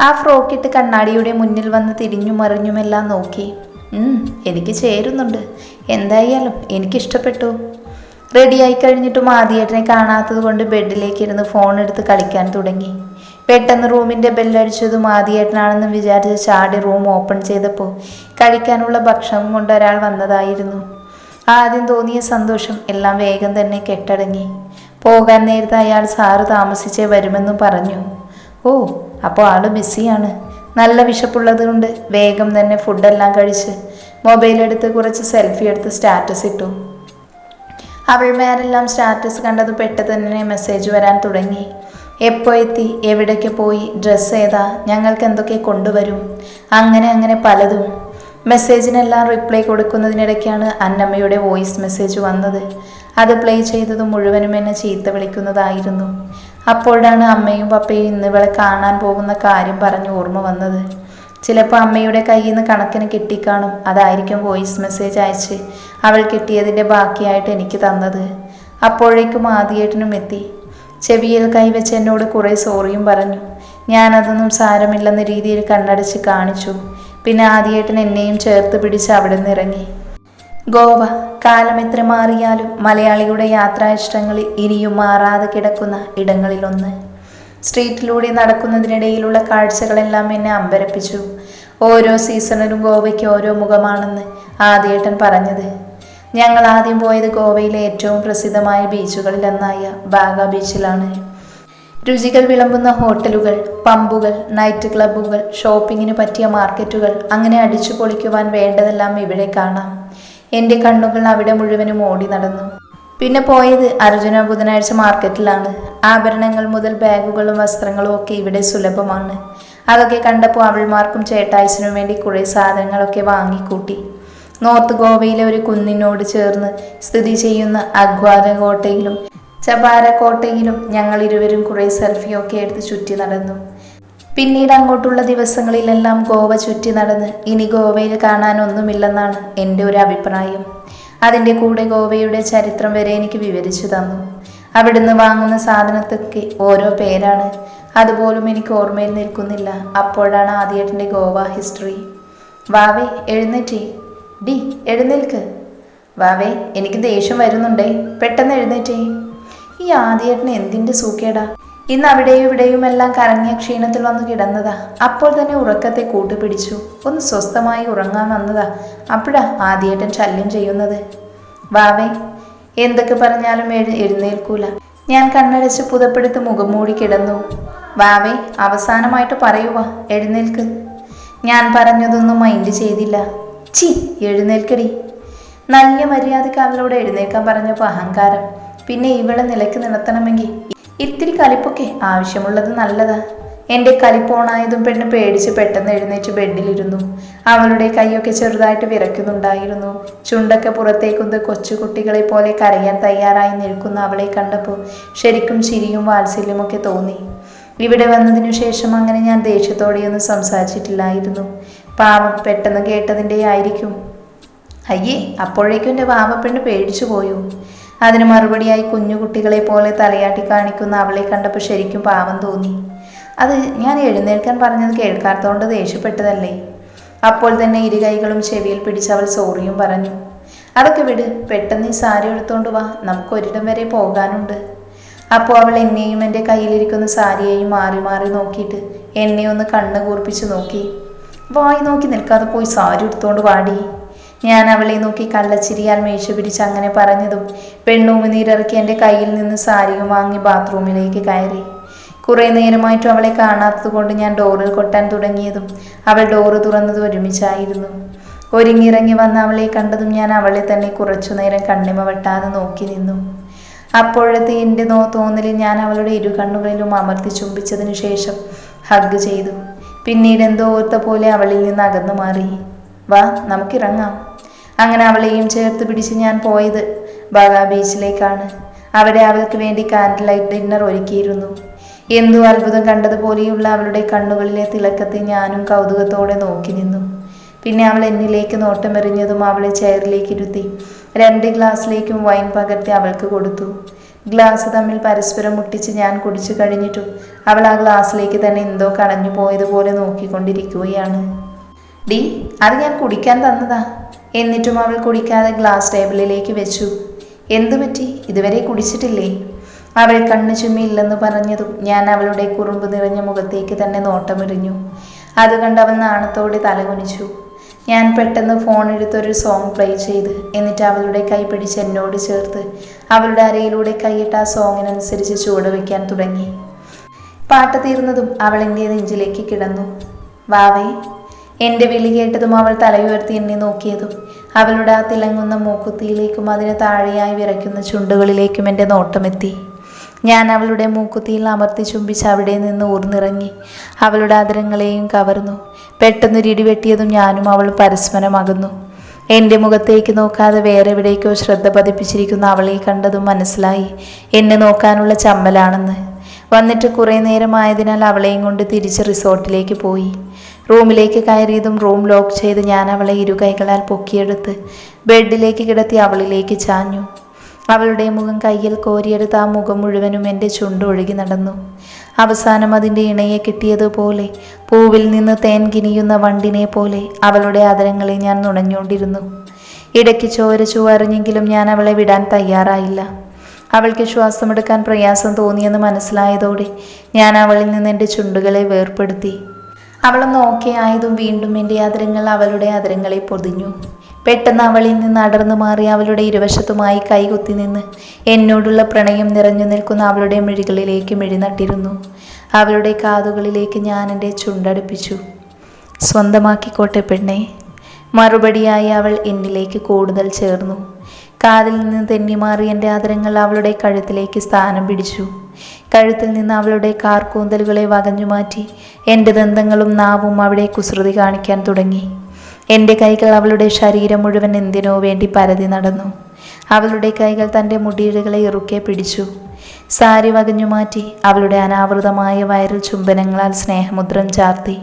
ആ ഫ്രോക്കിട്ട് കണ്ണാടിയുടെ മുന്നിൽ വന്ന് തിരിഞ്ഞു മറിഞ്ഞുമെല്ലാം നോക്കി. എനിക്ക് ചേരുന്നുണ്ട്. എന്തായാലും എനിക്കിഷ്ടപ്പെട്ടു. റെഡിയായി കഴിഞ്ഞിട്ടും ആദ്യേട്ടനെ കാണാത്തത് കൊണ്ട് ബെഡിലേക്ക് ഇരുന്ന് ഫോൺ എടുത്ത് കളിക്കാൻ തുടങ്ങി. പെട്ടെന്ന് റൂമിന്റെ ബെല്ലടിച്ചതും ആദ്യേട്ടനാണെന്ന് വിചാരിച്ച് ചാടി റൂം ഓപ്പൺ ചെയ്തപ്പോൾ കഴിക്കാനുള്ള ഭക്ഷണം കൊണ്ട് ഒരാൾ വന്നതായിരുന്നു. ആദ്യം തോന്നിയ സന്തോഷം എല്ലാം വേഗം തന്നെ കെട്ടടങ്ങി. പോകാൻ നേരത്തെ അയാൾ സാറ് താമസിച്ചേ വരുമെന്നും പറഞ്ഞു. ഓ അപ്പോൾ ആൾ ബിസിയാണ് നല്ല വിശപ്പുള്ളത് കൊണ്ട് വേഗം തന്നെ ഫുഡെല്ലാം കഴിച്ച് മൊബൈലെടുത്ത് കുറച്ച് സെൽഫി എടുത്ത് സ്റ്റാറ്റസ് ഇട്ടു. അവൾമാരെല്ലാം സ്റ്റാറ്റസ് കണ്ടത് പെട്ടെന്ന് തന്നെ മെസ്സേജ് വരാൻ തുടങ്ങി. എപ്പോൾ എത്തി? എവിടേക്ക് പോയി? ഡ്രസ്സ് ഏതാ? ഞങ്ങൾക്ക് എന്തൊക്കെ കൊണ്ടുവരും? അങ്ങനെ അങ്ങനെ പലതും. മെസ്സേജിനെല്ലാം റിപ്ലൈ കൊടുക്കുന്നതിനിടയ്ക്കാണ് അന്നമ്മയുടെ വോയിസ് മെസ്സേജ് വന്നത്. അത് പ്ലേ ചെയ്തത് മുഴുവനും എന്നെ ചീത്ത വിളിക്കുന്നതായിരുന്നു. അപ്പോഴാണ് അമ്മയും പപ്പയും ഇന്ന് ഇവളെ കാണാൻ പോകുന്ന കാര്യം പറഞ്ഞ് ഓർമ്മ വന്നത്. ചിലപ്പോൾ അമ്മയുടെ കയ്യിൽ നിന്ന് കണക്കിന് കിട്ടിക്കാണും. അതായിരിക്കും വോയിസ് മെസ്സേജ് അയച്ച് അവൾ കിട്ടിയതിന്റെ ബാക്കിയായിട്ട് എനിക്ക് തന്നത്. അപ്പോഴേക്കും ആദ്യേട്ടനും എത്തി. ചെവിയിൽ കൈവച്ച് എന്നോട് കുറേ സോറിയും പറഞ്ഞു. ഞാനതൊന്നും സാരമില്ലെന്ന രീതിയിൽ കണ്ണടച്ച് കാണിച്ചു. പിന്നെ ആദ്യേട്ടൻ എന്നെയും ചേർത്ത് പിടിച്ച് അവിടെ നിന്ന് ഇറങ്ങി. ഗോവ കാലം എത്ര മാറിയാലും മലയാളിയുടെ യാത്രാ ഇഷ്ടങ്ങളിൽ ഇനിയും മാറാതെ കിടക്കുന്ന ഇടങ്ങളിലൊന്ന്. സ്ട്രീറ്റിലൂടെ നടക്കുന്നതിനിടയിലുള്ള കാഴ്ചകളെല്ലാം എന്നെ അമ്പരപ്പിച്ചു. ഓരോ സീസണിലും ഗോവയ്ക്ക് ഓരോ മുഖമാണെന്ന് ആദ്യേട്ടൻ പറഞ്ഞത്. ഞങ്ങൾ ആദ്യം പോയത് ഗോവയിലെ ഏറ്റവും പ്രസിദ്ധമായ ബീച്ചുകളിലൊന്നായ ബാഗ ബീച്ചിലാണ്. രുചികൾ വിളമ്പുന്ന ഹോട്ടലുകൾ പമ്പുകൾ നൈറ്റ് ക്ലബ്ബുകൾ ഷോപ്പിങ്ങിന് പറ്റിയ മാർക്കറ്റുകൾ അങ്ങനെ അടിച്ചു പൊളിക്കുവാൻ വേണ്ടതെല്ലാം ഇവിടെ കാണാം. എന്റെ കണ്ണുകൾ അവിടെ മുഴുവനും ഓടി നടന്നു. പിന്നെ പോയത് അർജുന ബുധനാഴ്ച മാർക്കറ്റിലാണ് ആഭരണങ്ങൾ മുതൽ ബാഗുകളും വസ്ത്രങ്ങളും ഒക്കെ ഇവിടെ സുലഭമാണ്. അതൊക്കെ കണ്ടപ്പോൾ അവൾമാർക്കും ചേട്ടായ്സിനും വേണ്ടി കുറേ സാധനങ്ങളൊക്കെ വാങ്ങിക്കൂട്ടി. നോർത്ത് ഗോവയിലെ ഒരു കുന്നിനോട് ചേർന്ന് സ്ഥിതി ചെയ്യുന്ന അഗ്വാര കോട്ടയിലും ചപാര കോട്ടയിലും ഞങ്ങൾ ഇരുവരും കുറേ സെൽഫിയൊക്കെ എടുത്ത് ചുറ്റി നടന്നു. പിന്നീട് അങ്ങോട്ടുള്ള ദിവസങ്ങളിലെല്ലാം ഗോവ ചുറ്റി നടന്ന് ഇനി ഗോവയിൽ കാണാനൊന്നുമില്ലെന്നാണ് എന്റെ ഒരു അഭിപ്രായം. അതിന്റെ കൂടെ ഗോവയുടെ ചരിത്രം വരെ എനിക്ക് വിവരിച്ചു തന്നു. അവിടുന്ന് വാങ്ങുന്ന സാധനത്തൊക്കെ ഓരോ പേരാണ്. അതുപോലും എനിക്ക് ഓർമ്മയിൽ നിൽക്കുന്നില്ല. അപ്പോഴാണ് ആദ്യേട്ടന്റെ ഗോവ ഹിസ്റ്ററി. വാവേ എഴുന്നേറ്റേ. ഡി എഴുന്നേൽക്ക്. വാവേ എനിക്ക് ദേഷ്യം വരുന്നുണ്ടേ. പെട്ടെന്ന് എഴുന്നേറ്റേ. ഈ ആദ്യേട്ടന് എന്തിന്റെ സൂക്കേടാ? ഇന്ന് അവിടെയും ഇവിടെയും എല്ലാം കറങ്ങിയ ക്ഷീണത്തിൽ വന്നു കിടന്നതാ. അപ്പോൾ തന്നെ ഉറക്കത്തെ കൂട്ടുപിടിച്ചു. ഒന്ന് സ്വസ്ഥമായി ഉറങ്ങാൻ വന്നതാ. അപ്പോഴാ ആദ്യേട്ടൻ ശല്യം ചെയ്യുന്നത്. വാവേ എന്തൊക്കെ പറഞ്ഞാലും എഴു എഴുന്നേൽക്കൂല. ഞാൻ കണ്ണടച്ച് പുതപ്പെടുത്ത് മുഖം മൂടി കിടന്നു. വാവേ അവസാനമായിട്ട് പറയുക എഴുന്നേൽക്ക്. ഞാൻ പറഞ്ഞതൊന്നും മൈൻഡ് ചെയ്തില്ല. ചി എഴുന്നേൽക്കടി. നല്ല മര്യാദയ്ക്ക് അവളോട് എഴുന്നേൽക്കാൻ പറഞ്ഞപ്പോൾ അഹങ്കാരം. പിന്നെ ഇവളെ നിലയ്ക്ക് നിർത്തണമെങ്കിൽ ഇത്തിരി കലിപ്പൊക്കെ ആവശ്യമുള്ളത് നല്ലതാ. എന്റെ കലിപ്പോണായതും പെണ്ണ് പേടിച്ച് പെട്ടെന്ന് എഴുന്നേറ്റ് ബെഡിലിരുന്നു. അവളുടെ കൈയൊക്കെ ചെറുതായിട്ട് വിറയ്ക്കുന്നുണ്ടായിരുന്നു. ചുണ്ടൊക്കെ പുറത്തേക്കുന്നത് കൊച്ചുകുട്ടികളെ പോലെ കരയാൻ തയ്യാറായി നിൽക്കുന്ന അവളെ കണ്ടപ്പോൾ ശരിക്കും ചിരിയും വാത്സല്യമൊക്കെ തോന്നി. ഇവിടെ വന്നതിനു ശേഷം അങ്ങനെ ഞാൻ ദേഷ്യത്തോടെയൊന്നും സംസാരിച്ചിട്ടില്ലായിരുന്നു. പാവം പെട്ടെന്ന് കേട്ടതിന്റെ ആയിരിക്കും അയ്യേ അപ്പോഴേക്കും എന്റെ വാവപ്പെണ്ണ് പേടിച്ചു പോയോ? അതിന് മറുപടിയായി കുഞ്ഞു കുട്ടികളെ പോലെ തലയാട്ടി കാണിക്കുന്ന അവളെ കണ്ടപ്പോൾ ശരിക്കും പാവം തോന്നി. അത് ഞാൻ എഴുന്നേൽക്കാൻ പറഞ്ഞത് കേൾക്കാത്തതുകൊണ്ട് ദേഷ്യപ്പെട്ടതല്ലേ? അപ്പോൾ തന്നെ ഇരുകൈകളും ചെവിയിൽ പിടിച്ച് അവൾ സോറിയും പറഞ്ഞു. അതൊക്കെ വിട് പെട്ടെന്ന് ഈ സാരി എടുത്തോണ്ട് വാ നമുക്ക് ഒരിടം വരെ പോകാനുണ്ട്. അപ്പോൾ അവൾ എന്നെയും എന്റെ കയ്യിലിരിക്കുന്ന സാരിയെയും മാറി മാറി നോക്കിയിട്ട് എന്നെ ഒന്ന് കണ്ണ് കൂർപ്പിച്ച് നോക്കി. വായി നോക്കി നിൽക്കാതെ പോയി സാരി എടുത്തോണ്ട് വാടി. ഞാൻ അവളെ നോക്കി കള്ളച്ചിരിയാൽ മേശ പിടിച്ച് അങ്ങനെ പറഞ്ഞതും പെണ്ണൂമിനീരിറക്കി എന്റെ കയ്യിൽ നിന്ന് സാരിയും വാങ്ങി ബാത്റൂമിലേക്ക് കയറി. കുറേ നേരമായിട്ടും അവളെ കാണാത്തത് കൊണ്ട് ഞാൻ ഡോറിൽ കൊട്ടാൻ തുടങ്ങിയതും അവൾ ഡോറ് തുറന്നത് ഒരുമിച്ചായിരുന്നു. ഒരുങ്ങിറങ്ങി വന്ന അവളെ കണ്ടതും ഞാൻ അവളെ തന്നെ കുറച്ചു നേരം കണ്ണിമ വെട്ടാതെ നോക്കി നിന്നു. അപ്പോഴത്തെ എന്റെ നോ തോന്നലിൽ ഞാൻ അവളുടെ ഇരു കണ്ണുകളിലും അമർത്തി ചുംബിച്ചതിനു ശേഷം ഹഗ് ചെയ്തു. പിന്നീട് എന്തോ ഓർത്ത പോലെ അവളിൽ നിന്ന് അകന്നു മാറി. വാ നമുക്കിറങ്ങാം. അങ്ങനെ അവളെയും ചേർത്ത് പിടിച്ച് ഞാൻ പോയത് ബാഗ ബീച്ചിലേക്കാണ്. അവിടെ അവൾക്ക് വേണ്ടി കാൻഡിൽ ലൈറ്റ് ഡിന്നർ ഒരുക്കിയിരുന്നു. എന്തോ അത്ഭുതം കണ്ടതുപോലെയുള്ള അവളുടെ കണ്ണുകളിലെ തിളക്കത്തെ ഞാനും കൗതുകത്തോടെ നോക്കി നിന്നു. പിന്നെ അവൾ എന്നിലേക്ക് നോട്ടമെറിഞ്ഞതും അവളെ ചെയറിലേക്ക് ഇരുത്തി രണ്ട് ഗ്ലാസ്സിലേക്കും വൈൻ പകർത്തി അവൾക്ക് കൊടുത്തു. ഗ്ലാസ് തമ്മിൽ പരസ്പരം മുട്ടിച്ച് ഞാൻ കുടിച്ചു കഴിഞ്ഞിട്ടും അവൾ ആ ഗ്ലാസ്സിലേക്ക് തന്നെ എന്തോ കളഞ്ഞു പോയതുപോലെ നോക്കിക്കൊണ്ടിരിക്കുകയാണ്. ഡി അത് ഞാൻ കുടിക്കാൻ തന്നതാ. എന്നിട്ടും അവൾ കുടിക്കാതെ ഗ്ലാസ് ടേബിളിലേക്ക് വെച്ചു. എന്തു പറ്റി? ഇതുവരെ കുടിച്ചിട്ടില്ലേ? അവൾ കണ്ണു ചുമ്മിയില്ലെന്ന് പറഞ്ഞതും ഞാൻ അവളുടെ കുറുമ്പ് നിറഞ്ഞ മുഖത്തേക്ക് തന്നെ നോട്ടമെറിഞ്ഞു അത് കണ്ട് നാണത്തോടെ തലകുനിച്ചു. ഞാൻ പെട്ടെന്ന് ഫോൺ എടുത്തൊരു സോങ് പ്ലേ ചെയ്ത് എന്നിട്ട് അവളുടെ കൈ പിടിച്ച് എന്നോട് ചേർത്ത് അവളുടെ അരയിലൂടെ കൈയിട്ട് ആ സോങ്ങിനനുസരിച്ച് ചൂട് വയ്ക്കാൻ തുടങ്ങി. പാട്ട് തീർന്നതും അവൾ എന്റെ നെഞ്ചിലേക്ക് കിടന്നു. വാവേ എന്റെ വിളി കേട്ടതും അവൾ തലയുയർത്തി എന്നെ നോക്കിയതും. അവളുടെ ആ തിളങ്ങുന്ന മൂക്കുത്തിയിലേക്കും അതിന് താഴെയായി വിറയ്ക്കുന്ന ചുണ്ടുകളിലേക്കും എന്റെ നോട്ടമെത്തി. ഞാൻ അവളുടെ മൂക്കുത്തിയിൽ അമർത്തി ചുംബിച്ച് അവിടെ നിന്ന് ഊർന്നിറങ്ങി. അവളുടെ അതിരങ്ങളെയും കവർന്നു. പെട്ടെന്നൊരു ഇടിവെട്ടിയതും ഞാനും അവൾ പരസ്പരം എന്റെ മുഖത്തേക്ക് നോക്കാതെ വേറെ എവിടേക്കോ ശ്രദ്ധ പതിപ്പിച്ചിരിക്കുന്ന അവളെ കണ്ടതും മനസ്സിലായി. എന്നെ നോക്കാനുള്ള ചമ്മലാണെന്ന്. വന്നിട്ട് കുറേ നേരമായതിനാൽ അവളെയും കൊണ്ട് തിരിച്ച് റിസോർട്ടിലേക്ക് പോയി. റൂമിലേക്ക് കയറിയതും റൂം ലോക്ക് ചെയ്ത് ഞാൻ അവളെ ഇരുകൈകളാൽ പൊക്കിയെടുത്ത് ബെഡിലേക്ക് കിടത്തി അവളിലേക്ക് ചാഞ്ഞു. അവളുടെ മുഖം കയ്യിൽ കോരിയെടുത്ത് ആ മുഖം മുഴുവനും എന്റെ ചുണ്ടൊഴുകി നടന്നു. അവസാനം അതിന്റെ ഇണയെ കിട്ടിയതുപോലെ പൂവിൽ നിന്ന് തേൻ കിനിയുന്ന വണ്ടിനെ പോലെ അവളുടെ ആദരങ്ങളെ ഞാൻ നുണഞ്ഞുകൊണ്ടിരുന്നു. ഇടയ്ക്ക് ചോര ചുവറിഞ്ഞെങ്കിലും ഞാൻ അവളെ വിടാൻ തയ്യാറായില്ല. അവൾക്ക് ശ്വാസമെടുക്കാൻ പ്രയാസം തോന്നിയെന്ന് മനസ്സിലായതോടെ ഞാൻ അവളിൽ നിന്ന് എന്റെ ചുണ്ടുകളെ വേർപ്പെടുത്തി. അവളൊന്ന് ഓക്കെ ആയതും വീണ്ടും എന്റെ അതിരങ്ങൾ അവളുടെ അതിരങ്ങളെ പൊതിഞ്ഞു. പെട്ടെന്ന് അവളിൽ നിന്ന് അടർന്നു മാറി അവളുടെ ഇരുവശത്തുമായി കൈകുത്തി നിന്ന് എന്നോടുള്ള പ്രണയം നിറഞ്ഞു നിൽക്കുന്ന അവളുടെ മിഴികളിലേക്ക് മിഴിനട്ടിരുന്നു. അവളുടെ കാതുകളിലേക്ക് ഞാൻ എന്റെ ചുണ്ടടുപ്പിച്ചു. സ്വന്തമാക്കിക്കോട്ടെ പെണ്ണെ. മറുപടിയായി അവൾ എന്നിലേക്ക് കൂടുതൽ ചേർന്നു. കാതിൽ നിന്ന് തെന്നിമാറി എന്റെ ആദരങ്ങൾ അവളുടെ കഴുത്തിലേക്ക് സ്ഥാനം പിടിച്ചു. കഴുത്തിൽ നിന്ന് അവളുടെ കാർക്കൂന്തലുകളെ വകഞ്ഞു മാറ്റി എന്റെ ദന്തങ്ങളും നാവും അവിടെ കുസൃതി കാണിക്കാൻ തുടങ്ങി. എന്റെ കൈകൾ അവളുടെ ശരീരം മുഴുവൻ എന്തിനോ വേണ്ടി പരതി നടന്നു. അവളുടെ കൈകൾ തന്റെ മുടിയിഴകളെ ഇറുക്കെ പിടിച്ചു. സാരി വകഞ്ഞു മാറ്റി അവളുടെ അനാവൃതമായ വയറിൽ ചുംബനങ്ങളാൽ സ്നേഹമുദ്രം ചാർത്തി.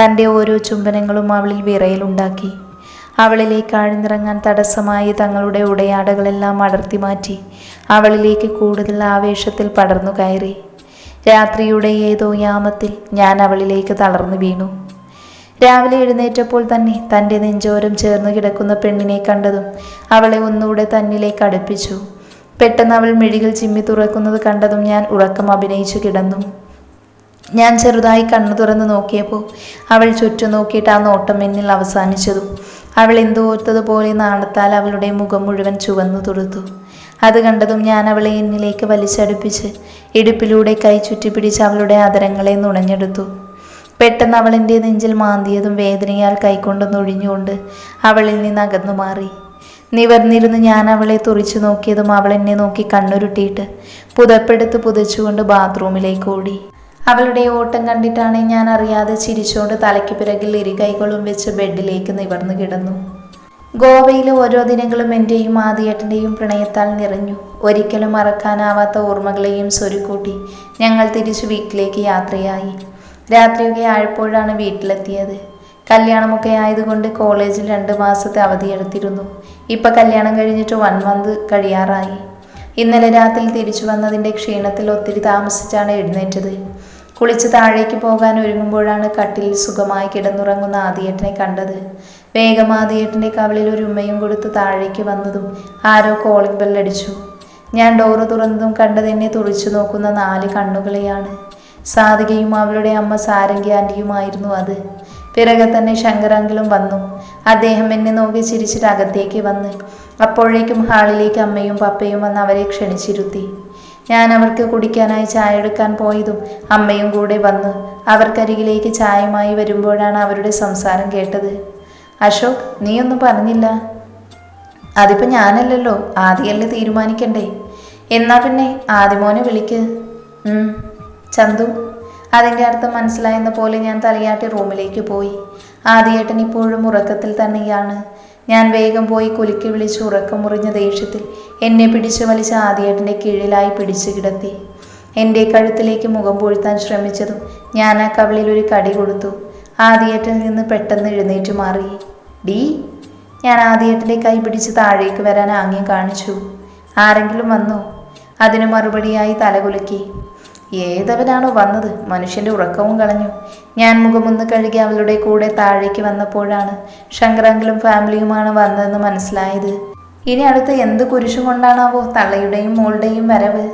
തന്റെ ഓരോ ചുംബനങ്ങളും അവളിൽ വിറയലുണ്ടാക്കി. അവളിലേക്ക് ആഴ്ന്നിറങ്ങാൻ തടസ്സമായി തങ്ങളുടെ ഉടയാടകളെല്ലാം അടർത്തി മാറ്റി അവളിലേക്ക് കൂടുതൽ ആവേശത്തിൽ പടർന്നു കയറി. രാത്രിയുടെ ഏതോ യാമത്തിൽ ഞാൻ അവളിലേക്ക് തളർന്നു വീണു. രാവിലെ എഴുന്നേറ്റപ്പോൾ തന്നെ തന്റെ നെഞ്ചോരം ചേർന്ന് കിടക്കുന്ന പെണ്ണിനെ കണ്ടതും അവളെ ഒന്നുകൂടെ തന്നിലേക്ക് അടുപ്പിച്ചു. പെട്ടെന്ന് അവൾ മിഴികൾ ചിമ്മി തുറക്കുന്നത് കണ്ടതും ഞാൻ ഉറക്കം അഭിനയിച്ചു കിടന്നു. ഞാൻ ചെറുതായി കണ്ണു തുറന്ന് നോക്കിയപ്പോൾ അവൾ ചുറ്റും നോക്കിയിട്ട് ആ നോട്ടം എന്നിൽ അവസാനിച്ചതും അവൾ എന്തോ ഓർത്തതുപോലെ നാണത്താൽ അവളുടെ മുഖം മുഴുവൻ ചുവന്നു തുടുത്തു അത് കണ്ടതും ഞാൻ അവളെ എന്നിലേക്ക് വലിച്ചടുപ്പിച്ച് ഇടുപ്പിലൂടെ കൈ ചുറ്റിപ്പിടിച്ച് അവളുടെ അതരങ്ങളെ നുണഞ്ഞെടുത്തു. പെട്ടെന്ന് അവൾ എന്റെ നെഞ്ചിൽ മാന്തിയതും വേദനയാൽ കൈകൊണ്ട് നൊഴിഞ്ഞുകൊണ്ട് അവളിൽ നിന്ന് അകന്നു മാറി. നിവർന്നിരുന്ന് ഞാൻ അവളെ തുറിച്ചു നോക്കിയതും അവൾ എന്നെ നോക്കി കണ്ണുരുട്ടിയിട്ട് പുതപ്പെടുത്ത് പുതച്ചുകൊണ്ട് ബാത്റൂമിലേക്ക് ഓടി. അവളുടെ ഓട്ടം കണ്ടിട്ടാണ് ഞാൻ അറിയാതെ ചിരിച്ചുകൊണ്ട് തലയ്ക്ക് പിറകിൽ ഇരുകൈകളും വെച്ച് ബെഡിലേക്ക് നിവർന്നു കിടന്നു. ഗോവയിലെ ഓരോ ദിനങ്ങളും എന്റെയും ആദിയേട്ടന്റെയും പ്രണയത്താൽ നിറഞ്ഞു. ഒരിക്കലും മറക്കാനാവാത്ത ഓർമ്മകളെയും സ്വരുക്കൂട്ടി ഞങ്ങൾ തിരിച്ചു വീട്ടിലേക്ക് യാത്രയായി. രാത്രിയൊക്കെ ആഴപ്പോഴാണ് വീട്ടിലെത്തിയത്. കല്യാണമൊക്കെ ആയതുകൊണ്ട് കോളേജിൽ രണ്ട് മാസത്തെ അവധിയെടുത്തിരുന്നു ഇപ്പം കല്യാണം കഴിഞ്ഞിട്ട് വൺ മന്ത് കഴിയാറായി. ഇന്നലെ രാത്രി തിരിച്ചു വന്നതിന്റെ ക്ഷീണത്തിൽ ഒത്തിരി താമസിച്ചാണ് എഴുന്നേറ്റത്. കുളിച്ച് താഴേക്ക് പോകാൻ ഒരുങ്ങുമ്പോഴാണ് കട്ടിൽ സുഖമായി കിടന്നുറങ്ങുന്ന ആദിയേട്ടനെ കണ്ടത്. വേഗം ആദിയേട്ടന്റെ കവളിൽ ഒരു ഉമ്മയും കൊടുത്ത് താഴേക്ക് വന്നതും ആരോ കോളിംഗ് ബെല്ലടിച്ചു ഞാൻ ഡോറ് തുറന്നതും കണ്ടത് എന്നെ തുറിച്ചു നോക്കുന്ന നാല് കണ്ണുകളെയാണ്. സാധികയും അവളുടെ അമ്മ സാരംഗി ആന്റിയുമായിരുന്നു അത്. പിറകെ തന്നെ ശങ്കരാങ്കിലും വന്നു. അദ്ദേഹം എന്നെ നോക്കി ചിരിച്ചിട്ട് അകത്തേക്ക് വന്ന്. അപ്പോഴേക്കും ഹാളിലേക്ക് അമ്മയും പപ്പയും വന്ന് അവരെ ക്ഷണിച്ചിരുത്തി. ഞാൻ അവർക്ക് കുടിക്കാനായി ചായ എടുക്കാൻ പോയതും അമ്മയും കൂടെ വന്ന് അവർക്കരികിലേക്ക് ചായയുമായി വരുമ്പോഴാണ് അവരുടെ സംസാരം കേട്ടത്. അശോക് നീയൊന്നും പറഞ്ഞില്ല. അതിപ്പോൾ ഞാനല്ലല്ലോ ആദ്യമല്ലേ തീരുമാനിക്കണ്ടേ? എന്നാ പിന്നെ ആദിമോനെ വിളിക്ക്. ചന്തു. അതിന്റെ അർത്ഥം മനസ്സിലായെന്ന പോലെ ഞാൻ തലയാട്ടി റൂമിലേക്ക് പോയി. ആദ്യേട്ടൻ ഇപ്പോഴും ഉറക്കത്തിൽ തന്നെയാണ്. ഞാൻ വേഗം പോയി കുലുക്കി വിളിച്ച് ഉറക്കം മുറിഞ്ഞ ദേഷ്യത്തിൽ എന്നെ പിടിച്ചു വലിച്ച ആദ്യേട്ടന്റെ കീഴിലായി പിടിച്ചു കിടത്തി. എന്റെ കഴുത്തിലേക്ക് മുഖം പൊഴുത്താൻ ശ്രമിച്ചതും ഞാൻ ആ കവിളിൽ ഒരു കടി കൊടുത്തു. ആദ്യേട്ടനിൽ നിന്ന് പെട്ടെന്ന് എഴുന്നേറ്റ് മാറി. ഡീ ഞാൻ ആദ്യേട്ടന്റെ കൈ പിടിച്ച് താഴേക്ക് വരാൻ ആംഗ്യം കാണിച്ചു. ആരെങ്കിലും വന്നോ? അതിനു മറുപടിയായി തലകുലുക്കി ഏതവനാണോ വന്നത്? മനുഷ്യന്റെ ഉറക്കവും കളഞ്ഞു. ഞാൻ മുഖമൊന്ന് കഴുകി അവളുടെ കൂടെ താഴേക്ക് വന്നപ്പോഴാണ് ശങ്കറാങ്കിലും ഫാമിലിയുമാണ് വന്നതെന്ന് മനസ്സിലായത്. ഇനി അടുത്ത് എന്ത് കുരിശും കൊണ്ടാണാവോ തള്ളയുടെയും മോളുടെയും വരവ്?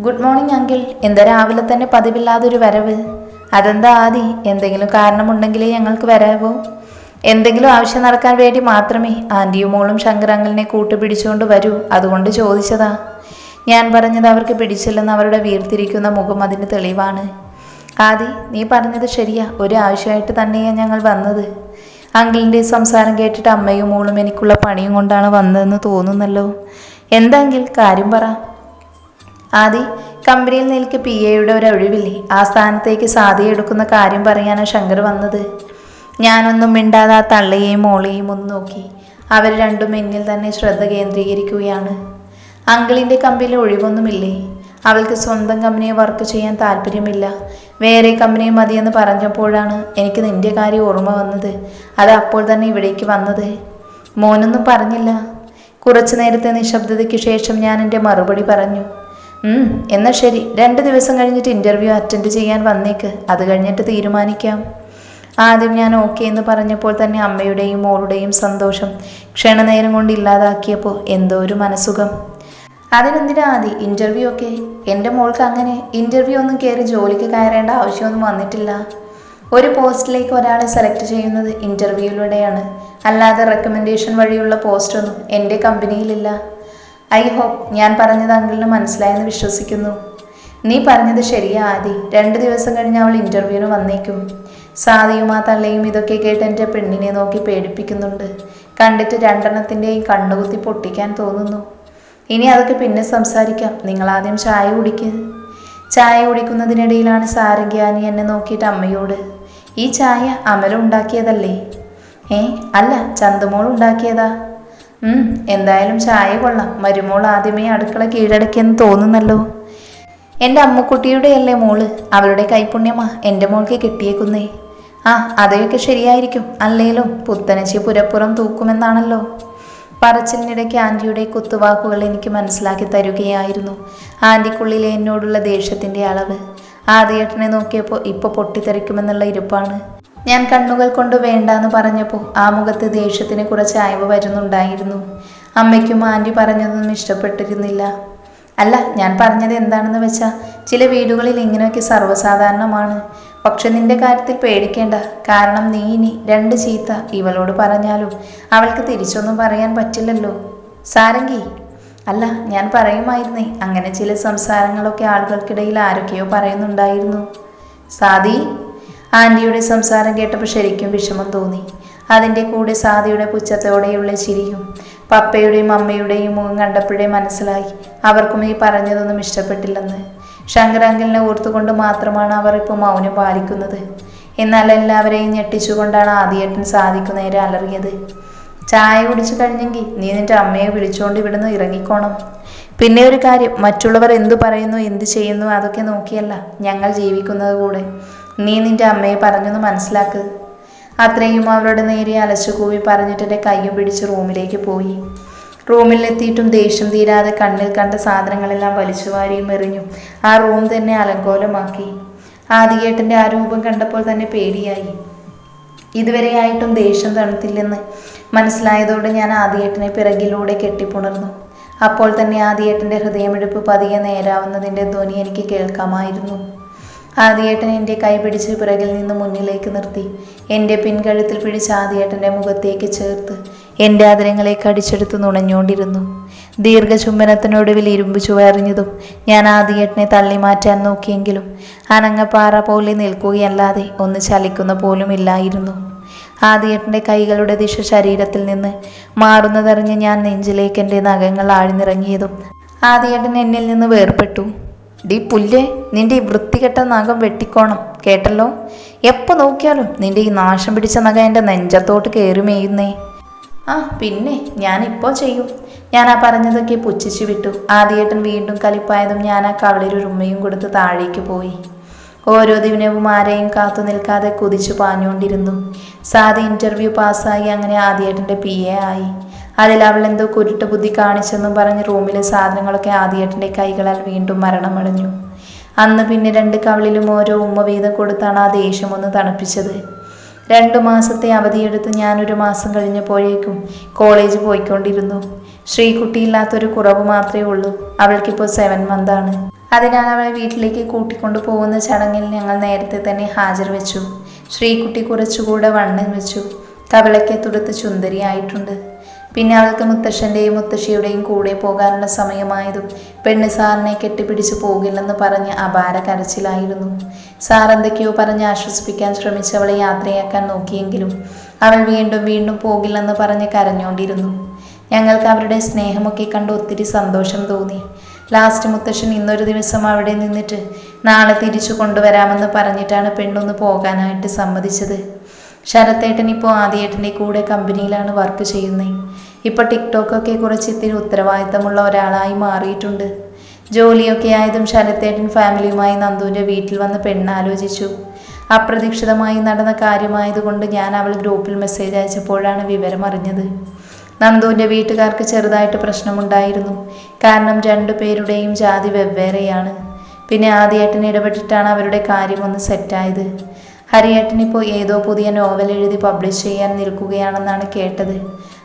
Good morning uncle. എന്താ രാവിലെ തന്നെ പതിവില്ലാതൊരു വരവ്? അതെന്താ ആദി? എന്തെങ്കിലും കാരണമുണ്ടെങ്കിലേ ഞങ്ങൾക്ക് വരാവോ? എന്തെങ്കിലും ആവശ്യം നടക്കാൻ വേണ്ടി മാത്രമേ ആന്റിയും മോളും ശങ്കറാങ്കലിനെ കൂട്ടുപിടിച്ചുകൊണ്ട് വരൂ. അതുകൊണ്ട് ചോദിച്ചതാ. ഞാൻ പറഞ്ഞത് അവർക്ക് പിടിച്ചില്ലെന്ന് അവരുടെ വീർത്തിരിക്കുന്ന മുഖം അതിന് തെളിവാണ്. ആദി നീ പറഞ്ഞത് ശരിയാ. ഒരു ആവശ്യമായിട്ട് തന്നെയാണ് ഞങ്ങൾ വന്നത്. അങ്കിളിന്റെ സംസാരം കേട്ടിട്ട് അമ്മയും മോളും എനിക്കുള്ള പണിയും കൊണ്ടാണ് വന്നതെന്ന് തോന്നുന്നല്ലോ. എന്താങ്കിൽ കാര്യം പറ. ആദി കമ്പനിയിൽ നിൽക്ക് പി എയുടെ ഒരു ഒഴിവില്ലേ? ആ സ്ഥാനത്തേക്ക് സാധ്യ എടുക്കുന്ന കാര്യം പറയാനാണ് ശങ്കർ വന്നത്. ഞാനൊന്നും മിണ്ടാതെ ആ തള്ളയെയും മോളെയും ഒന്ന് നോക്കി. അവർ രണ്ടും എന്നിൽ തന്നെ ശ്രദ്ധ കേന്ദ്രീകരിക്കുകയാണ്. അങ്കിളിന്റെ കമ്പനിയിൽ ഒഴിവൊന്നുമില്ലേ? അവൾക്ക് സ്വന്തം കമ്പനിയെ വർക്ക് ചെയ്യാൻ താല്പര്യമില്ല. വേറെ കമ്പനി മതിയെന്ന് പറഞ്ഞപ്പോഴാണ് എനിക്ക് നിന്റെ കാര്യം ഓർമ്മ വന്നത്. അത് അപ്പോൾ തന്നെ ഇവിടേക്ക് വന്നത്. മോനൊന്നും പറഞ്ഞില്ല. കുറച്ചു നേരത്തെ നിശബ്ദതയ്ക്ക് ശേഷം ഞാൻ എന്റെ മറുപടി പറഞ്ഞു. എന്നാൽ എന്നാ ശരി. രണ്ട് ദിവസം കഴിഞ്ഞിട്ട് ഇന്റർവ്യൂ അറ്റൻഡ് ചെയ്യാൻ വന്നേക്ക്. അത് കഴിഞ്ഞിട്ട് തീരുമാനിക്കാം. ആദ്യം ഞാൻ ഓക്കെ എന്ന് പറഞ്ഞപ്പോൾ തന്നെ അമ്മയുടെയും മോളുടെയും സന്തോഷം ക്ഷണനേരം കൊണ്ട് ഇല്ലാതാക്കിയപ്പോൾ എന്തോ ഒരു മനസുഖം അതിനെന്തിനാ ആദി? ഇന്റർവ്യൂ ഒക്കെ? എന്റെ മോൾക്ക് അങ്ങനെ ഇന്റർവ്യൂ ഒന്നും കയറി ജോലിക്ക് കയറേണ്ട ആവശ്യമൊന്നും വന്നിട്ടില്ല. ഒരു പോസ്റ്റിലേക്ക് ഒരാളെ സെലക്ട് ചെയ്യുന്നത് ഇന്റർവ്യൂയിലൂടെയാണ് അല്ലാതെ റെക്കമെൻഡേഷൻ വഴിയുള്ള പോസ്റ്റൊന്നും എന്റെ കമ്പനിയിലില്ല. ഐ ഹോപ്പ് ഞാൻ പറഞ്ഞത് അങ്കിളിന് മനസ്സിലായെന്ന് വിശ്വസിക്കുന്നു. നീ പറഞ്ഞത് ശരിയാ ആദി. രണ്ട് ദിവസം കഴിഞ്ഞ് അവൾ ഇന്റർവ്യൂവിന് വന്നേക്കും. സാദിയും ആ തള്ളയും ഇതൊക്കെ കേട്ട് എന്റെ പെണ്ണിനെ നോക്കി പേടിപ്പിക്കുന്നുണ്ട്. കണ്ടിട്ട് രണ്ടെണ്ണത്തിന്റെയും കണ്ണുകുത്തി പൊട്ടിക്കാൻ തോന്നുന്നു. ഇനി അതൊക്കെ പിന്നെ സംസാരിക്കാം. നിങ്ങൾ ആദ്യം ചായ കുടിക്ക്. ചായ കുടിക്കുന്നതിനിടയിലാണ് സാരംഗ്യാനി എന്നെ നോക്കിയിട്ട് അമ്മയോട് ഈ ചായ അമല ഉണ്ടാക്കിയതല്ലേ? ഏ അല്ല ചന്തുമോൾ ഉണ്ടാക്കിയതാ. എന്തായാലും ചായ കൊള്ളാം. മരുമോൾ ആദ്യമേ അടുക്കള കീഴടക്കിയെന്ന് തോന്നുന്നല്ലോ. എന്റെ അമ്മുക്കുട്ടിയുടെ അല്ലേ മോൾ? അവളുടെ കൈപുണ്യമാ എന്റെ മോൾക്ക് കിട്ടിയേക്കുന്നേ. ആ അതൊക്കെ ശരിയായിരിക്കും. അല്ലേലും പുത്തനച്ചി പുരപ്പുറം തൂക്കുമെന്നാണല്ലോ. പറച്ചിലിനിടയ്ക്ക് ആന്റിയുടെ കുത്തുവാക്കുകൾ എനിക്ക് മനസ്സിലാക്കി തരുകയായിരുന്നു. ആന്റിക്കുള്ളിലെ എന്നോടുള്ള ദേഷ്യത്തിന്റെ അളവ്. ആദ്യേട്ടനെ നോക്കിയപ്പോൾ ഇപ്പോൾ പൊട്ടിത്തെറിക്കുമെന്നുള്ള ഇരിപ്പാണ്. ഞാൻ കണ്ണുകൾ കൊണ്ട് വേണ്ടാന്ന് പറഞ്ഞപ്പോൾ ആ മുഖത്ത് ദേഷ്യത്തിന് കുറച്ച് അയവ് വരുന്നുണ്ടായിരുന്നു. അമ്മയ്ക്കും ആന്റി പറഞ്ഞതൊന്നും ഇഷ്ടപ്പെട്ടിരുന്നില്ല. അല്ല ഞാൻ പറഞ്ഞത് എന്താണെന്ന് വെച്ചാൽ ചില വീടുകളിൽ ഇങ്ങനെയൊക്കെ സർവസാധാരണമാണ്. പക്ഷെ നിന്റെ കാര്യത്തിൽ പേടിക്കേണ്ട. കാരണം നീ ഇനി രണ്ട് ചീത്ത ഇവളോട് പറഞ്ഞാലും അവൾക്ക് തിരിച്ചൊന്നും പറയാൻ പറ്റില്ലല്ലോ. സാരംഗി അല്ല ഞാൻ പറയുമായിരുന്നേ അങ്ങനെ ചില സംസാരങ്ങളൊക്കെ ആളുകൾക്കിടയിൽ ആരൊക്കെയോ പറയുന്നുണ്ടായിരുന്നു. സാദി ആന്റിയുടെ സംസാരം കേട്ടപ്പോൾ ശരിക്കും വിഷമം തോന്നി. അതിന്റെ കൂടെ സാദിയുടെ പുച്ഛത്തോടെയുള്ള ചിരിയും പപ്പയുടെയും അമ്മയുടെയും മുഖം കണ്ടപ്പോഴേ മനസ്സിലായി. അവർക്കും ഈ പറഞ്ഞതൊന്നും ഇഷ്ടപ്പെട്ടില്ലെന്ന്. ശങ്കരാങ്കലിനെ ഓർത്തുകൊണ്ട് മാത്രമാണ് അവർ ഇപ്പോൾ മൗനം പാലിക്കുന്നത്. എന്നാൽ എല്ലാവരെയും ഞെട്ടിച്ചുകൊണ്ടാണ് ആദ്യേട്ടൻ സാധിക്കു നേരെ അലറിയത്. ചായ കുടിച്ചു കഴിഞ്ഞെങ്കിൽ നീ നിന്റെ അമ്മയെ വിളിച്ചുകൊണ്ട് ഇവിടുന്ന് ഇറങ്ങിക്കോണം. പിന്നെ ഒരു കാര്യം മറ്റുള്ളവർ എന്തു പറയുന്നു എന്ത് ചെയ്യുന്നു അതൊക്കെ നോക്കിയല്ല ഞങ്ങൾ ജീവിക്കുന്നത് കൂടെ. നീ നിന്റെ അമ്മയെ പറഞ്ഞൊന്ന് മനസ്സിലാക്ക്. അത്രയും അവരുടെ നേരെ അലച്ചുകൂവി പറഞ്ഞിട്ട് എന്റെ കയ്യും പിടിച്ച് റൂമിലേക്ക് പോയി. റൂമിലെത്തിയിട്ടും ദേഷ്യം തീരാതെ കണ്ണിൽ കണ്ട സാധനങ്ങളെല്ലാം വലിച്ചു വാരിയും എറിഞ്ഞു ആ റൂം തന്നെ അലങ്കോലമാക്കി. ആദികേട്ടന്റെ ആ രൂപം കണ്ടപ്പോൾ തന്നെ പേടിയായി. ഇതുവരെയായിട്ടും ദേഷ്യം തണുത്തില്ലെന്ന് മനസ്സിലായതോടെ ഞാൻ ആദിയേട്ടനെ പിറകിലൂടെ കെട്ടിപ്പുണർന്നു. അപ്പോൾ തന്നെ ആദിയേട്ടന്റെ ഹൃദയമെടുപ്പ് പതിയെ നേരാവുന്നതിന്റെ ധ്വനി എനിക്ക് കേൾക്കാമായിരുന്നു. ആദിയേട്ടൻ എന്റെ കൈ പിടിച്ച് പിറകിൽ നിന്ന് മുന്നിലേക്ക് നിർത്തി. എന്റെ പിൻകഴുത്തിൽ പിടിച്ച് ആദിയേട്ടന്റെ മുഖത്തേക്ക് ചേർത്ത് എന്റെ ആദരങ്ങളെ കടിച്ചെടുത്ത് നുണഞ്ഞുകൊണ്ടിരുന്നു. ദീർഘചുംബനത്തിനൊടുവിൽ ഇരുമ്പ് ചുവറിഞ്ഞതും ഞാൻ ആദിയേട്ടനെ തള്ളി മാറ്റാൻ നോക്കിയെങ്കിലും അനങ്ങപ്പാറ പോലെ നിൽക്കുകയല്ലാതെ ഒന്ന് ചലിക്കുന്ന പോലും ഇല്ലായിരുന്നു. ആദിയേട്ടന്റെ കൈകളുടെ ദിശ ശരീരത്തിൽ നിന്ന് മാറുന്നതറിഞ്ഞ് ഞാൻ നെഞ്ചിലേക്ക് എന്റെ നഖങ്ങൾ ആഴ്ന്നിറങ്ങിയതും ആദിയേട്ടൻ എന്നിൽ നിന്ന് വേർപെട്ടു ഡി പുല്ലേ നിന്റെ ഈ വൃത്തികെട്ട നഖം വെട്ടിക്കോണം കേട്ടല്ലോ? എപ്പോൾ നോക്കിയാലും നിന്റെ ഈ നാശം പിടിച്ച നഖം എന്റെ നെഞ്ചത്തോട്ട് കയറി മേയുന്നേ. ആ പിന്നെ ഞാനിപ്പോൾ ചെയ്യും. ഞാൻ ആ പറഞ്ഞതൊക്കെ പുച്ഛിച്ചു വിട്ടു. ആദ്യേട്ടൻ വീണ്ടും കലിപ്പായതും ഞാൻ ആ കവളിൽ ഒരു ഉമ്മയും കൊടുത്ത് താഴേക്ക് പോയി. ഓരോ ദിനവും ആരെയും കാത്തു നിൽക്കാതെ കുതിച്ചു പാഞ്ഞുകൊണ്ടിരുന്നു. സാധി ഇന്റർവ്യൂ പാസ്സായി അങ്ങനെ ആദ്യേട്ടന്റെ പി എ ആയി. അതിൽ അവൾ എന്തോ കുരുട്ട് ബുദ്ധി കാണിച്ചെന്നും പറഞ്ഞ് റൂമിലെ സാധനങ്ങളൊക്കെ ആദ്യേട്ടന്റെ കൈകളാൽ വീണ്ടും മരണമടഞ്ഞു അന്ന് പിന്നെ രണ്ട് കവളിലും ഓരോ ഉമ്മ വീതം കൊടുത്താണ് ആ ദേഷ്യം ഒന്ന് തണുപ്പിച്ചത്. രണ്ടു മാസത്തെ അവധിയെടുത്ത് ഞാനൊരു മാസം കഴിഞ്ഞപ്പോഴേക്കും കോളേജ് പോയിക്കൊണ്ടിരുന്നു. ശ്രീകുട്ടിയില്ലാത്തൊരു കുറവ് മാത്രമേ ഉള്ളൂ. അവൾക്കിപ്പോൾ സെവൻ മന്താണ് അതിനാൽ അവളെ വീട്ടിലേക്ക് കൂട്ടിക്കൊണ്ടു പോകുന്ന ചടങ്ങിൽ ഞങ്ങൾ നേരത്തെ തന്നെ ഹാജർ വെച്ചു. ശ്രീകുട്ടി കുറച്ചുകൂടെ വണ്ണം വെച്ചു. കവളയ്ക്ക് തുടുത്ത് ചുന്ദരിയായിട്ടുണ്ട് പിന്നെ അവൾക്ക് മുത്തശ്ശന്റെയും മുത്തശ്ശിയുടെയും കൂടെ പോകാനുള്ള സമയമായതും പെണ്ണ് സാറിനെ കെട്ടിപ്പിടിച്ച് പോകില്ലെന്ന് പറഞ്ഞ് അപാര കരച്ചിലായിരുന്നു. സാർ എന്തൊക്കെയോ പറഞ്ഞ് ആശ്വസിപ്പിക്കാൻ ശ്രമിച്ച് അവളെ യാത്രയാക്കാൻ നോക്കിയെങ്കിലും അവൾ വീണ്ടും വീണ്ടും പോകില്ലെന്ന് പറഞ്ഞ് കരഞ്ഞുകൊണ്ടിരുന്നു ഞങ്ങൾക്ക് അവരുടെ സ്നേഹമൊക്കെ കണ്ട് ഒത്തിരി സന്തോഷം തോന്നി. ലാസ്റ്റ് മുത്തശ്ശൻ ഇന്നൊരു ദിവസം അവിടെ നിന്നിട്ട് നാളെ തിരിച്ചു കൊണ്ടുവരാമെന്ന് പറഞ്ഞിട്ടാണ് പെണ്ണൊന്ന് പോകാനായിട്ട് സമ്മതിച്ചത്. ശരത്തേട്ടൻ ഇപ്പോൾ ആദ്യേട്ടന്റെ കൂടെ കമ്പനിയിലാണ് വർക്ക് ചെയ്യുന്നത് ഇപ്പോൾ ടിക്ടോക്കൊക്കെ കുറച്ച് ഇത്തിരി ഉത്തരവാദിത്തമുള്ള ഒരാളായി മാറിയിട്ടുണ്ട്. ജോലിയൊക്കെ ആയതും ശരത്തേട്ടൻ ഫാമിലിയുമായി നന്ദുവിന്റെ വീട്ടിൽ വന്ന് പെണ്ണാലോചിച്ചു. അപ്രതീക്ഷിതമായി നടന്ന കാര്യമായതുകൊണ്ട് ഞാൻ അവൾ ഗ്രൂപ്പിൽ മെസ്സേജ് അയച്ചപ്പോഴാണ് വിവരം അറിഞ്ഞത്. നന്ദുവിന്റെ വീട്ടുകാർക്ക് ചെറുതായിട്ട് പ്രശ്നമുണ്ടായിരുന്നു. കാരണം രണ്ടു പേരുടെയും ജാതി വെവ്വേറെയാണ്. പിന്നെ ആദ്യമായിട്ടിന് ഇടപെട്ടിട്ടാണ് അവരുടെ കാര്യം ഒന്ന് സെറ്റായത്. ഹരിയേട്ടൻ ഇപ്പോൾ ഏതോ പുതിയ നോവൽ എഴുതി പബ്ലിഷ് ചെയ്യാൻ നിൽക്കുകയാണെന്നാണ് കേട്ടത്.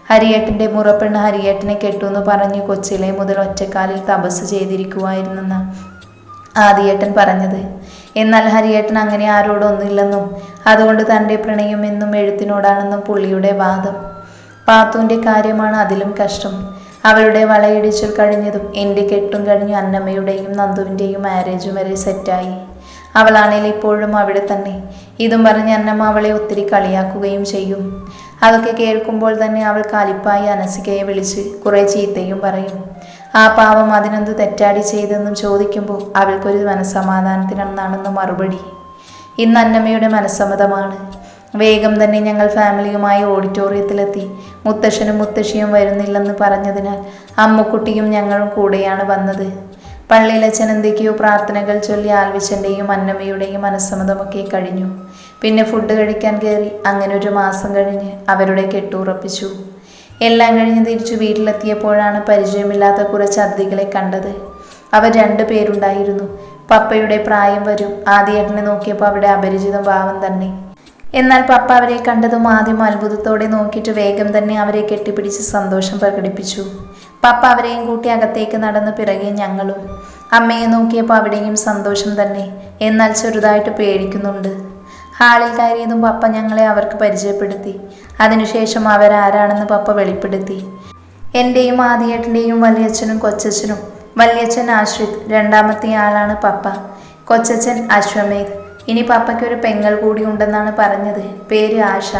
ഹരിയേട്ടന്റെ മുറപ്പെണ്ണ് ഹരിയേട്ടനെ കെട്ടുമെന്ന് പറഞ്ഞ് കൊച്ചിലെ മുതൽ ഒറ്റക്കാലിൽ തപസ് ചെയ്തിരിക്കുമായിരുന്നെന്ന് ആദിയേട്ടൻ പറഞ്ഞത്. എന്നാൽ ഹരിയേട്ടൻ അങ്ങനെ ആരോടൊന്നുമില്ലെന്നും അതുകൊണ്ട് തന്റെ പ്രണയം എന്നും എഴുത്തിനോടാണെന്നും പുള്ളിയുടെ വാദം. പാത്തുവിന്റെ കാര്യമാണ് അതിലും കഷ്ടം. അവരുടെ വളയിടിച്ചിൽ കഴിഞ്ഞതും എന്റെ കെട്ടും കഴിഞ്ഞു അന്നമ്മയുടെയും നന്ദുവിന്റെയും മാരേജും വരെ സെറ്റായി അവളാണെങ്കിൽ ഇപ്പോഴും അവിടെ തന്നെ. ഇതും പറഞ്ഞ് അന്നമ്മ അവളെ ഒത്തിരി കളിയാക്കുകയും ചെയ്യും. അതൊക്കെ കേൾക്കുമ്പോൾ തന്നെ അവൾ കാലിപ്പായി അനസികയെ വിളിച്ച് കുറേ ചീത്തയും പറയും. ആ പാവം അതിനെന്ത് തെറ്റാടി ചെയ്തെന്നും ചോദിക്കുമ്പോൾ അവൾക്കൊരു മനസ്സമാധാനത്തിനാണെന്നാണെന്ന് മറുപടി. ഇന്ന് അന്നമ്മയുടെ മനസ്സമ്മതമാണ്. വേഗം തന്നെ ഞങ്ങൾ ഫാമിലിയുമായി ഓഡിറ്റോറിയത്തിലെത്തി. മുത്തശ്ശനും മുത്തശ്ശിയും വരുന്നില്ലെന്ന് പറഞ്ഞതിനാൽ അമ്മക്കുട്ടിയും ഞങ്ങളും കൂടെയാണ് വന്നത്. പള്ളിയിലച്ഛൻ എന്തൊക്കെയോ പ്രാർത്ഥനകൾ ചൊല്ലി ആൽവിച്ചന്റെയും അന്നമ്മയുടെയും മനസ്സമ്മതമൊക്കെ കഴിഞ്ഞു. പിന്നെ ഫുഡ് കഴിക്കാൻ കയറി അങ്ങനെ ഒരു മാസം കഴിഞ്ഞ് അവരുടെ കെട്ടുറപ്പിച്ചു. എല്ലാം കഴിഞ്ഞ് തിരിച്ചു വീട്ടിലെത്തിയപ്പോഴാണ് പരിചയമില്ലാത്ത കുറച്ച് അതിഥികളെ കണ്ടത്. അവർ രണ്ടു പേരുണ്ടായിരുന്നു. പപ്പയുടെ പ്രായം വരും. ആദ്യേട്ടനെ നോക്കിയപ്പോൾ അവിടെ അപരിചിതം ഭാവം തന്നെ. എന്നാൽ പപ്പ അവരെ കണ്ടതും ആദ്യം അത്ഭുതത്തോടെ നോക്കിയിട്ട് വേഗം തന്നെ അവരെ കെട്ടിപ്പിടിച്ച് സന്തോഷം പ്രകടിപ്പിച്ചു. പപ്പ അവരെയും കൂട്ടി അകത്തേക്ക് നടന്ന് പിറകെ ഞങ്ങളും. അമ്മയെ നോക്കിയപ്പോൾ അവിടെയും സന്തോഷം തന്നെ. എന്നാൽ ചെറുതായിട്ട് പേടിക്കുന്നുണ്ട്. ഹാളിൽ കയറിയതും പപ്പ ഞങ്ങളെ അവർക്ക് പരിചയപ്പെടുത്തി. അതിനുശേഷം അവരാരാണെന്ന് പപ്പ വെളിപ്പെടുത്തി. എന്റെയും ആദിയേട്ടന്റെയും വലിയച്ഛനും കൊച്ചച്ഛനും. വലിയച്ഛൻ ആശ്രിത് രണ്ടാമത്തെ ആളാണ് പപ്പ. കൊച്ചച്ഛൻ അശ്വമേധ്. ഇനി പപ്പയ്ക്ക് ഒരു പെങ്ങൾ കൂടി ഉണ്ടെന്നാണ് പറഞ്ഞത്. പേര് ആശ.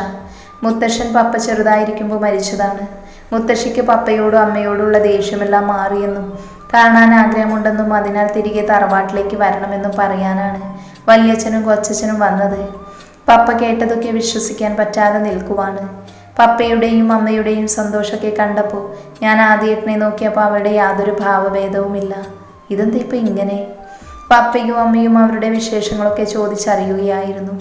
മുത്തശ്ശൻ പപ്പ ചെറുതായിരിക്കുമ്പോൾ മരിച്ചതാണ്. മുത്തശ്ശിക്ക് പപ്പയോടും അമ്മയോടുള്ള ദേഷ്യമെല്ലാം മാറിയെന്നും കാണാൻ ആഗ്രഹമുണ്ടെന്നും അതിനാൽ തിരികെ തറവാട്ടിലേക്ക് വരണമെന്നും പറയാനാണ് വല്യച്ഛനും കൊച്ചച്ഛനും വന്നത്. പപ്പ കേട്ടതൊക്കെ വിശ്വസിക്കാൻ പറ്റാതെ നിൽക്കുവാണ്. പപ്പയുടെയും അമ്മയുടെയും സന്തോഷമൊക്കെ കണ്ടപ്പോൾ ഞാൻ ആദ്യേട്ടനെ നോക്കിയപ്പോൾ അവരുടെ യാതൊരു ഭാവഭേദവുമില്ല. ഇതെന്താ ഇപ്പം ഇങ്ങനെ? പപ്പയും അമ്മയും അവരുടെ വിശേഷങ്ങളൊക്കെ ചോദിച്ചറിയുകയായിരുന്നു.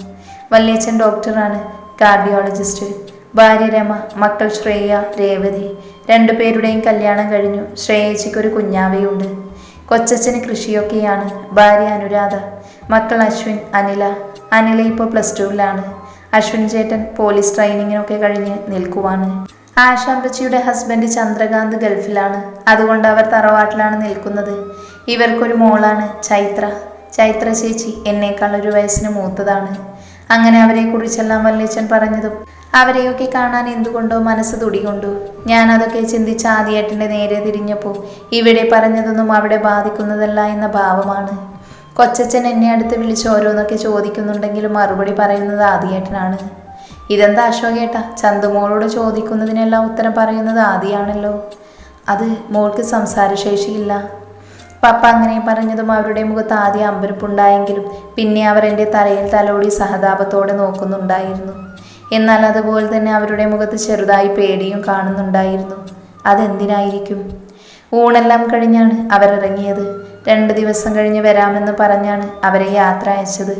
വല്യച്ഛൻ ഡോക്ടറാണ് കാർഡിയോളജിസ്റ്റ്. ഭാര്യ രമ മക്കൾ ശ്രേയ രേവതി രണ്ടുപേരുടെയും കല്യാണം കഴിഞ്ഞു. ശ്രേയച്ചിക്ക് ഒരു കുഞ്ഞാവയുണ്ട് കൊച്ചച്ഛന് കൃഷിയൊക്കെയാണ്. ഭാര്യ അനുരാധ മക്കൾ അശ്വിൻ അനില. അനില ഇപ്പോൾ പ്ലസ് ടുവിലാണ്. അശ്വിൻ ചേട്ടൻ പോലീസ് ട്രെയിനിങ്ങിനൊക്കെ കഴിഞ്ഞ് നിൽക്കുവാണ്. ആശാമ്പച്ചിയുടെ ഹസ്ബൻഡ് ചന്ദ്രകാന്ത് ഗൾഫിലാണ്. അതുകൊണ്ട് അവർ തറവാട്ടിലാണ് നിൽക്കുന്നത്. ഇവർക്കൊരു മോളാണ് ചൈത്ര. ചൈത്ര ചേച്ചി എന്നേക്കാൾ ഒരു വയസ്സിന് മൂത്തതാണ്. അങ്ങനെ അവരെ കുറിച്ചെല്ലാം വല്യച്ഛൻ പറഞ്ഞതും അവരെയൊക്കെ കാണാൻ എന്തുകൊണ്ടോ മനസ്സ് തുടികൊണ്ടു. ഞാൻ അതൊക്കെ ചിന്തിച്ച ആദ്യേട്ടന്റെ നേരെ തിരിഞ്ഞപ്പോൾ ഇവിടെ പറഞ്ഞതൊന്നും അവിടെ ബാധിക്കുന്നതല്ല എന്ന ഭാവമാണ്. കൊച്ചച്ഛൻ എന്നെ അടുത്ത് വിളിച്ച് ഓരോന്നൊക്കെ ചോദിക്കുന്നുണ്ടെങ്കിലും മറുപടി പറയുന്നത് ആദ്യേട്ടനാണ്. ഇതെന്താ അശോകേട്ട? ചന്തുമോളോട് ചോദിക്കുന്നതിനെല്ലാം ഉത്തരം പറയുന്നത് ആദിയാണല്ലോ. അത് മോൾക്ക് സംസാരശേഷിയില്ല. പപ്പ അങ്ങനെ പറഞ്ഞതും അവരുടെ മുഖത്ത് ആദ്യം അമ്പരപ്പുണ്ടായെങ്കിലും പിന്നെ അവർ എന്റെ തലയിൽ തലോടി സഹതാപത്തോടെ നോക്കുന്നുണ്ടായിരുന്നു. എന്നാൽ അതുപോലെ തന്നെ അവരുടെ മുഖത്ത് ചെറുതായി പേടിയും കാണുന്നുണ്ടായിരുന്നു. അതെന്തിനായിരിക്കും? ഊണെല്ലാം കഴിഞ്ഞാണ് അവരിറങ്ങിയത് രണ്ട് ദിവസം കഴിഞ്ഞ് വരാമെന്ന് പറഞ്ഞാണ് അവരെ യാത്ര അയച്ചത്.